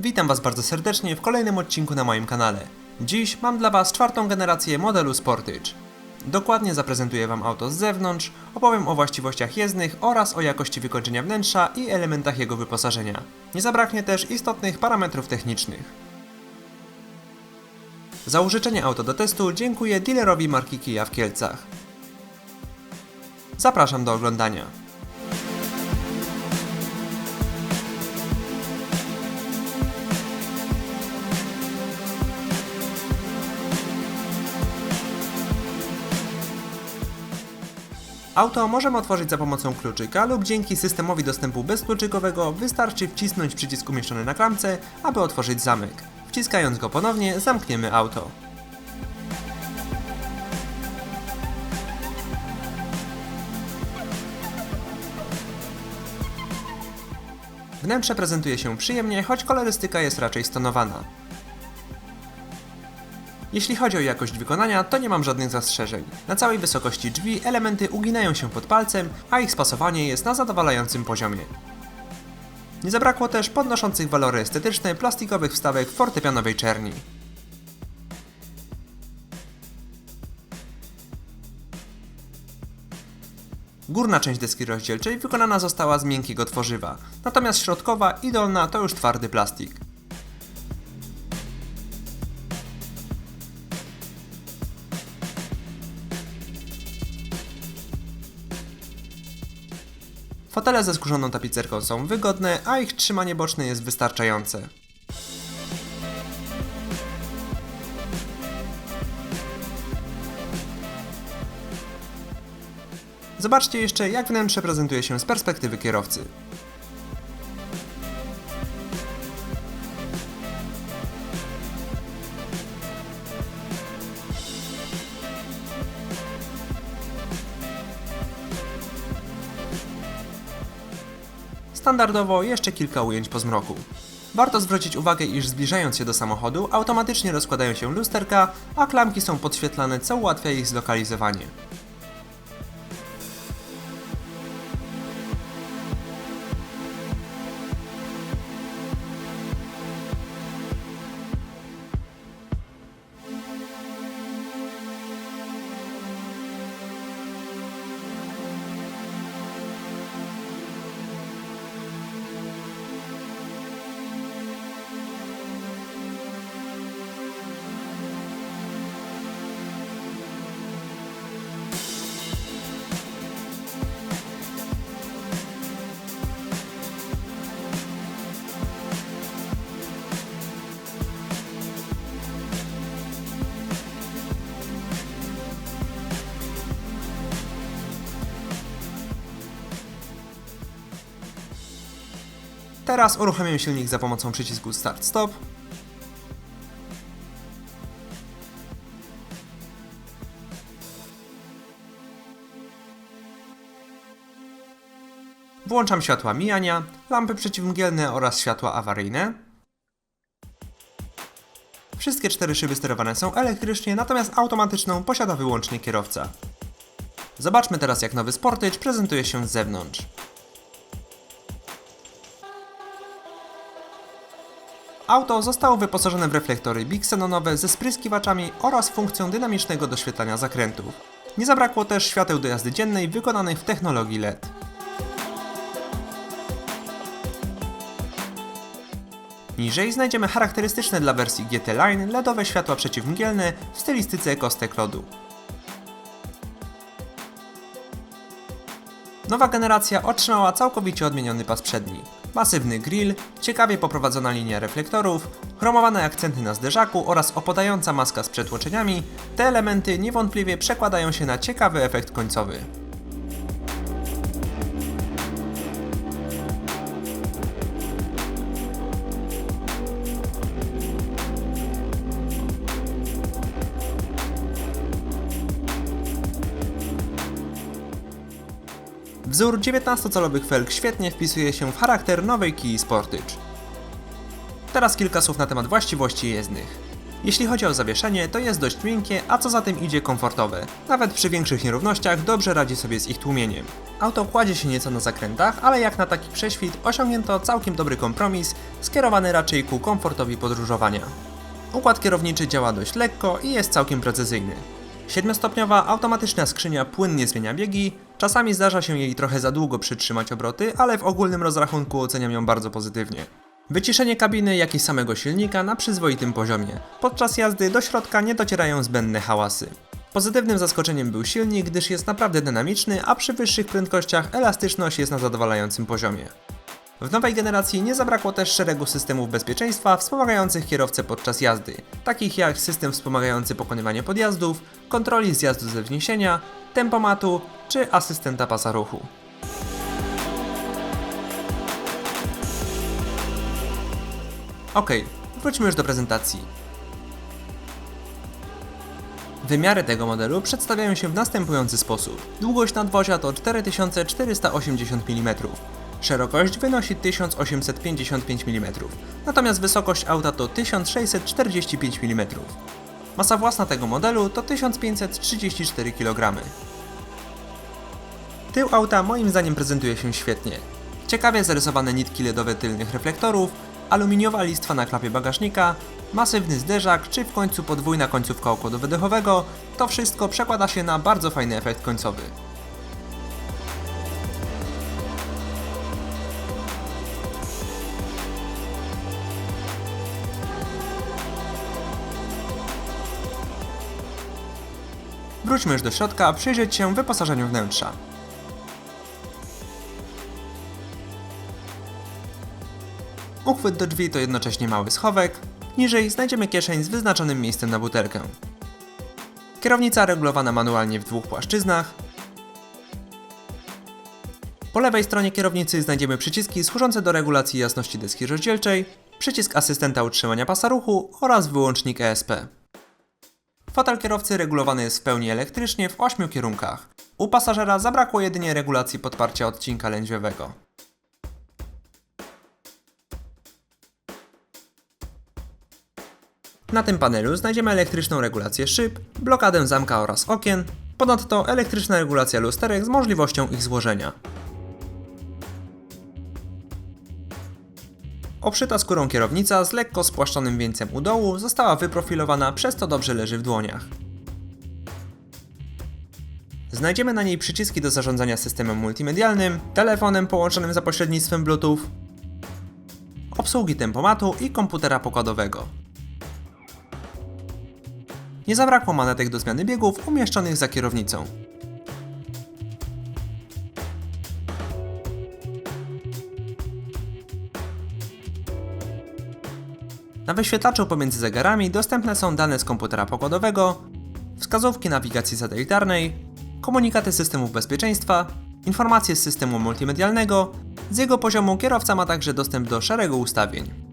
Witam Was bardzo serdecznie w kolejnym odcinku na moim kanale. Dziś mam dla Was czwartą generację modelu Sportage. Dokładnie zaprezentuję Wam auto z zewnątrz, opowiem o właściwościach jezdnych oraz o jakości wykończenia wnętrza i elementach jego wyposażenia. Nie zabraknie też istotnych parametrów technicznych. Za użyczenie auto do testu dziękuję dealerowi marki Kia w Kielcach. Zapraszam do oglądania. Auto możemy otworzyć za pomocą kluczyka lub dzięki systemowi dostępu bezkluczykowego wystarczy wcisnąć przycisk umieszczony na klamce, aby otworzyć zamek. Wciskając go ponownie zamkniemy auto. Wnętrze prezentuje się przyjemnie, choć kolorystyka jest raczej stonowana. Jeśli chodzi o jakość wykonania, to nie mam żadnych zastrzeżeń. Na całej wysokości drzwi elementy uginają się pod palcem, a ich spasowanie jest na zadowalającym poziomie. Nie zabrakło też podnoszących walory estetyczne plastikowych wstawek fortepianowej czerni. Górna część deski rozdzielczej wykonana została z miękkiego tworzywa, natomiast środkowa i dolna to już twardy plastik. Fotele ze skórzoną tapicerką są wygodne, a ich trzymanie boczne jest wystarczające. Zobaczcie jeszcze, jak wnętrze prezentuje się z perspektywy kierowcy. Standardowo jeszcze kilka ujęć po zmroku. Warto zwrócić uwagę, iż zbliżając się do samochodu, automatycznie rozkładają się lusterka, a klamki są podświetlane, co ułatwia ich zlokalizowanie. Teraz uruchamiam silnik za pomocą przycisku Start Stop. Włączam światła mijania, lampy przeciwmgielne oraz światła awaryjne. Wszystkie cztery szyby sterowane są elektrycznie, natomiast automatyczną posiada wyłącznie kierowca. Zobaczmy teraz jak nowy Sportage prezentuje się z zewnątrz. Auto zostało wyposażone w reflektory bixenonowe ze spryskiwaczami oraz funkcją dynamicznego doświetlania zakrętów. Nie zabrakło też świateł do jazdy dziennej wykonanych w technologii LED. Niżej znajdziemy charakterystyczne dla wersji GT Line LEDowe światła przeciwmgielne w stylistyce kostek lodu. Nowa generacja otrzymała całkowicie odmieniony pas przedni. Masywny grill, ciekawie poprowadzona linia reflektorów, chromowane akcenty na zderzaku oraz opadająca maska z przetłoczeniami, te elementy niewątpliwie przekładają się na ciekawy efekt końcowy. Wzór 19-calowych felg świetnie wpisuje się w charakter nowej Kii Sportage. Teraz kilka słów na temat właściwości jezdnych. Jeśli chodzi o zawieszenie, to jest dość miękkie, a co za tym idzie komfortowe. Nawet przy większych nierównościach dobrze radzi sobie z ich tłumieniem. Auto kładzie się nieco na zakrętach, ale jak na taki prześwit osiągnięto całkiem dobry kompromis, skierowany raczej ku komfortowi podróżowania. Układ kierowniczy działa dość lekko i jest całkiem precyzyjny. Siedmiostopniowa automatyczna skrzynia płynnie zmienia biegi, czasami zdarza się jej trochę za długo przytrzymać obroty, ale w ogólnym rozrachunku oceniam ją bardzo pozytywnie. Wyciszenie kabiny, jak i samego silnika na przyzwoitym poziomie. Podczas jazdy do środka nie docierają zbędne hałasy. Pozytywnym zaskoczeniem był silnik, gdyż jest naprawdę dynamiczny, a przy wyższych prędkościach elastyczność jest na zadowalającym poziomie. W nowej generacji nie zabrakło też szeregu systemów bezpieczeństwa wspomagających kierowcę podczas jazdy, takich jak system wspomagający pokonywanie podjazdów, kontroli zjazdu ze wzniesienia, tempomatu czy asystenta pasa ruchu. Ok, wróćmy już do prezentacji. Wymiary tego modelu przedstawiają się w następujący sposób. Długość nadwozia to 4480 mm, szerokość wynosi 1855 mm, natomiast wysokość auta to 1645 mm. Masa własna tego modelu to 1534 kg. Tył auta moim zdaniem prezentuje się świetnie. Ciekawie zarysowane nitki LEDowe tylnych reflektorów, aluminiowa listwa na klapie bagażnika, masywny zderzak czy w końcu podwójna końcówka układu wydechowego, to wszystko przekłada się na bardzo fajny efekt końcowy. Wróćmy już do środka, przyjrzeć się wyposażeniu wnętrza. Uchwyt do drzwi to jednocześnie mały schowek. Niżej znajdziemy kieszeń z wyznaczonym miejscem na butelkę. Kierownica regulowana manualnie w dwóch płaszczyznach. Po lewej stronie kierownicy znajdziemy przyciski służące do regulacji jasności deski rozdzielczej, przycisk asystenta utrzymania pasa ruchu oraz wyłącznik ESP. Fotel kierowcy regulowany jest w pełni elektrycznie w 8 kierunkach. U pasażera zabrakło jedynie regulacji podparcia odcinka lędźwiowego. Na tym panelu znajdziemy elektryczną regulację szyb, blokadę zamka oraz okien, ponadto elektryczna regulacja lusterek z możliwością ich złożenia. Obszyta skórą kierownica z lekko spłaszczonym wieńcem u dołu została wyprofilowana, przez to dobrze leży w dłoniach. Znajdziemy na niej przyciski do zarządzania systemem multimedialnym, telefonem połączonym za pośrednictwem Bluetooth, obsługi tempomatu i komputera pokładowego. Nie zabrakło manetek do zmiany biegów umieszczonych za kierownicą. Na wyświetlaczu pomiędzy zegarami dostępne są dane z komputera pokładowego, wskazówki nawigacji satelitarnej, komunikaty systemów bezpieczeństwa, informacje z systemu multimedialnego, z jego poziomu kierowca ma także dostęp do szeregu ustawień.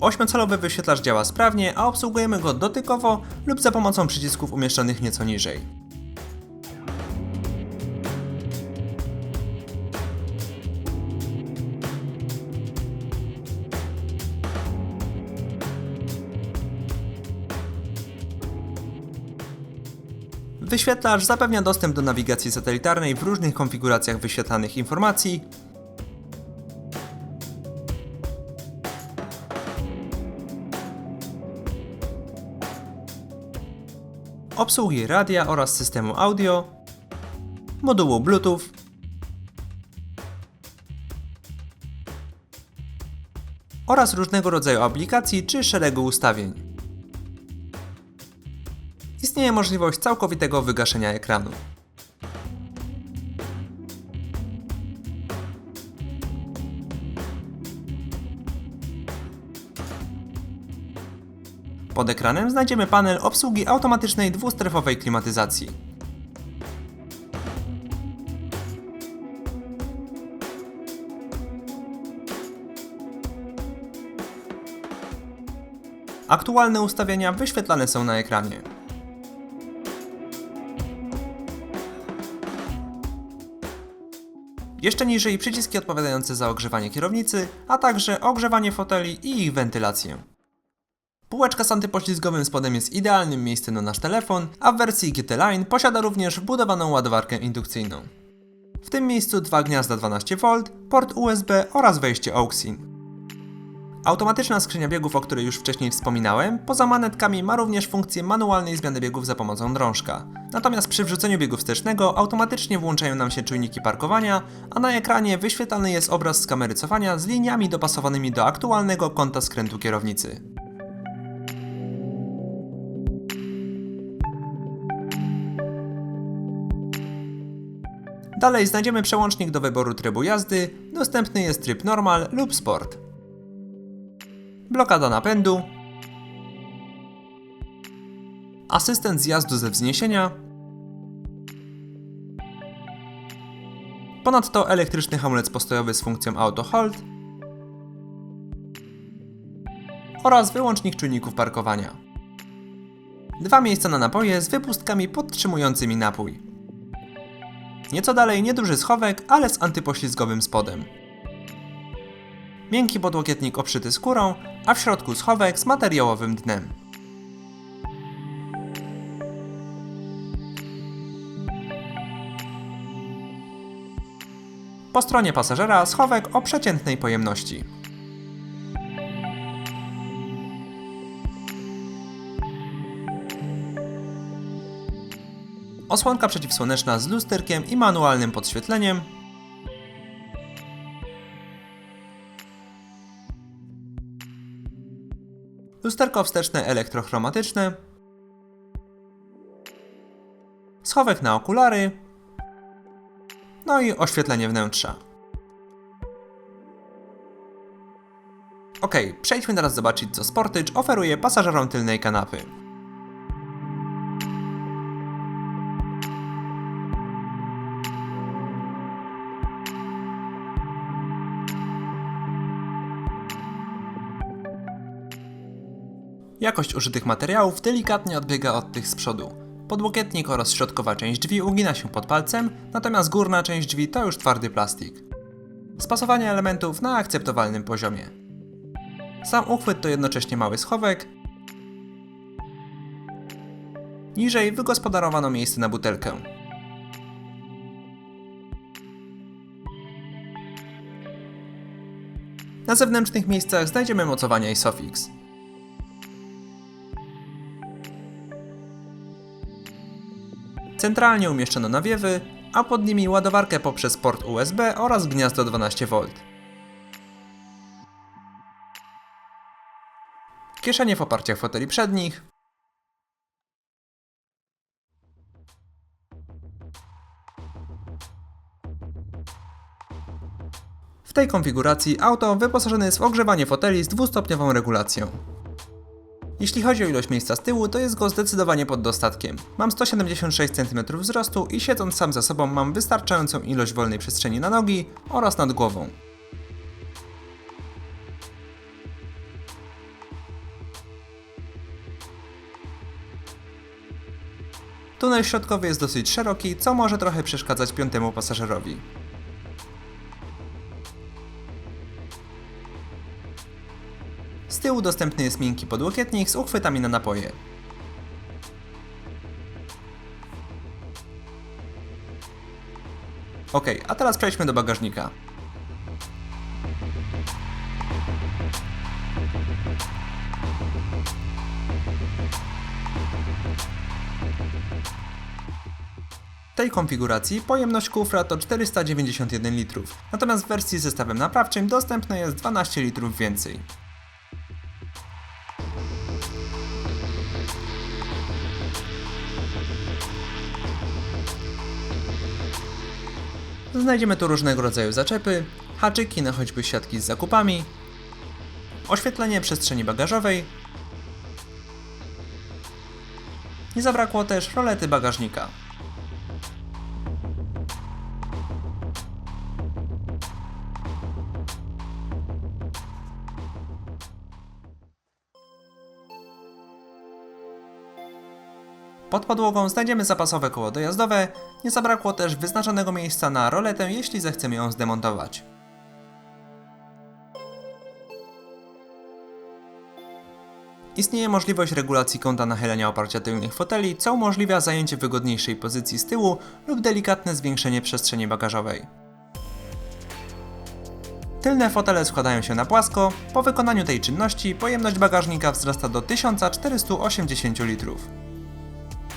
Ośmiocalowy wyświetlacz działa sprawnie, a obsługujemy go dotykowo lub za pomocą przycisków umieszczonych nieco niżej. Wyświetlacz zapewnia dostęp do nawigacji satelitarnej w różnych konfiguracjach wyświetlanych informacji, obsługi radia oraz systemu audio, modułu Bluetooth, oraz różnego rodzaju aplikacji czy szeregu ustawień. Istnieje możliwość całkowitego wygaszenia ekranu. pod ekranem znajdziemy panel obsługi automatycznej dwustrefowej klimatyzacji. Aktualne ustawienia wyświetlane są na ekranie. Jeszcze niżej przyciski odpowiadające za ogrzewanie kierownicy, a także ogrzewanie foteli i ich wentylację. Półeczka z antypoślizgowym spodem jest idealnym miejscem na nasz telefon, a w wersji GT Line posiada również wbudowaną ładowarkę indukcyjną. W tym miejscu dwa gniazda 12V, port USB oraz wejście AUXIN. Automatyczna skrzynia biegów, o której już wcześniej wspominałem, poza manetkami ma również funkcję manualnej zmiany biegów za pomocą drążka. Natomiast przy wrzuceniu biegu wstecznego automatycznie włączają nam się czujniki parkowania, a na ekranie wyświetlany jest obraz z kamery cofania z liniami dopasowanymi do aktualnego kąta skrętu kierownicy. Dalej znajdziemy przełącznik do wyboru trybu jazdy, dostępny jest tryb normal lub sport. Blokada napędu, asystent zjazdu ze wzniesienia, ponadto elektryczny hamulec postojowy z funkcją Auto Hold oraz wyłącznik czujników parkowania. Dwa miejsca na napoje z wypustkami podtrzymującymi napój. Nieco dalej nieduży schowek, ale z antypoślizgowym spodem. Miękki podłokietnik obszyty skórą, a w środku schowek z materiałowym dnem. Po stronie pasażera schowek o przeciętnej pojemności. Osłonka przeciwsłoneczna z lusterkiem i manualnym podświetleniem. Lusterko wsteczne elektrochromatyczne. Schowek na okulary. No i oświetlenie wnętrza. Ok, przejdźmy teraz zobaczyć co Sportage oferuje pasażerom tylnej kanapy. Jakość użytych materiałów delikatnie odbiega od tych z przodu. Podłokietnik oraz środkowa część drzwi ugina się pod palcem, natomiast górna część drzwi to już twardy plastik. Spasowanie elementów na akceptowalnym poziomie. Sam uchwyt to jednocześnie mały schowek. Niżej wygospodarowano miejsce na butelkę. Na zewnętrznych miejscach znajdziemy mocowania Isofix. Centralnie umieszczono nawiewy, a pod nimi ładowarkę poprzez port USB oraz gniazdo 12V. Kieszenie w oparciach foteli przednich. W tej konfiguracji auto wyposażone jest w ogrzewanie foteli z dwustopniową regulacją. Jeśli chodzi o ilość miejsca z tyłu, to jest go zdecydowanie pod dostatkiem. Mam 176 cm wzrostu i siedząc sam za sobą mam wystarczającą ilość wolnej przestrzeni na nogi oraz nad głową. Tunel środkowy jest dosyć szeroki, co może trochę przeszkadzać piątemu pasażerowi. Tyłu dostępny jest miękki podłokietnik z uchwytami na napoje. Ok, a teraz przejdźmy do bagażnika. W tej konfiguracji pojemność kufra to 491 litrów, natomiast w wersji z zestawem naprawczym dostępne jest 12 litrów więcej. Znajdziemy tu różnego rodzaju zaczepy, haczyki na choćby siatki z zakupami, oświetlenie przestrzeni bagażowej. Nie zabrakło też rolety bagażnika. Pod podłogą znajdziemy zapasowe koło dojazdowe, nie zabrakło też wyznaczonego miejsca na roletę, jeśli zechcemy ją zdemontować. Istnieje możliwość regulacji kąta nachylenia oparcia tylnych foteli, co umożliwia zajęcie wygodniejszej pozycji z tyłu lub delikatne zwiększenie przestrzeni bagażowej. Tylne fotele składają się na płasko. Po wykonaniu tej czynności pojemność bagażnika wzrasta do 1480 litrów.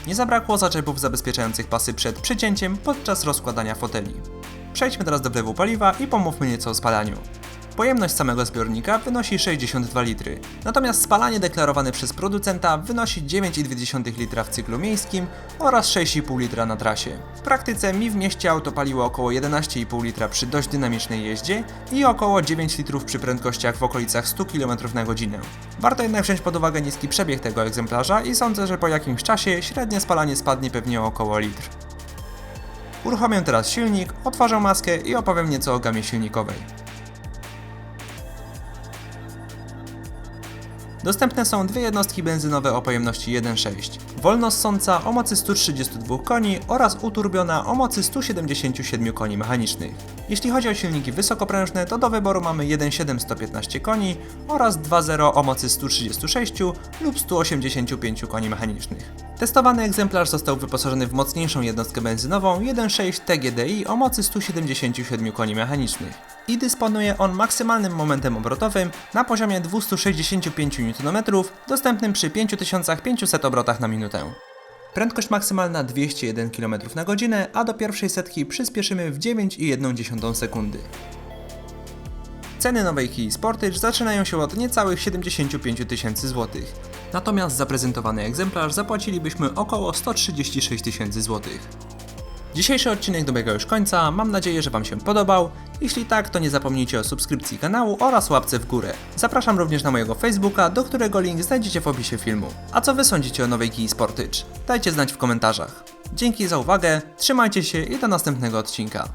Nie zabrakło zaczepów zabezpieczających pasy przed przycięciem podczas rozkładania foteli. Przejdźmy teraz do wlewu paliwa i pomówmy nieco o spalaniu. Pojemność samego zbiornika wynosi 62 litry, natomiast spalanie deklarowane przez producenta wynosi 9,2 litra w cyklu miejskim oraz 6,5 litra na trasie. W praktyce mi w mieście auto paliło około 11,5 litra przy dość dynamicznej jeździe i około 9 litrów przy prędkościach w okolicach 100 km na godzinę. Warto jednak wziąć pod uwagę niski przebieg tego egzemplarza i sądzę, że po jakimś czasie średnie spalanie spadnie pewnie o około litr. Uruchomię teraz silnik, otworzę maskę i opowiem nieco o gamie silnikowej. Dostępne są dwie jednostki benzynowe o pojemności 1.6. Wolnossąca o mocy 132 koni oraz uturbiona o mocy 177 koni mechanicznych. Jeśli chodzi o silniki wysokoprężne, to do wyboru mamy 1.7 115 koni oraz 2.0 o mocy 136 lub 185 koni mechanicznych. Testowany egzemplarz został wyposażony w mocniejszą jednostkę benzynową 1.6 TGDI o mocy 177 koni mechanicznych i dysponuje on maksymalnym momentem obrotowym na poziomie 265 Nm dostępnym przy 5500 obrotach na minutę. Prędkość maksymalna 201 km na godzinę, a do pierwszej setki przyspieszymy w 9,1 sekundy. Ceny nowej Kii Sportage zaczynają się od niecałych 75 tysięcy złotych. Natomiast za prezentowany egzemplarz zapłacilibyśmy około 136 tysięcy złotych. Dzisiejszy odcinek dobiega już końca, mam nadzieję, że Wam się podobał. Jeśli tak, to nie zapomnijcie o subskrypcji kanału oraz łapce w górę. Zapraszam również na mojego Facebooka, do którego link znajdziecie w opisie filmu. A co Wy sądzicie o nowej Kii Sportage? Dajcie znać w komentarzach. Dzięki za uwagę, trzymajcie się i do następnego odcinka.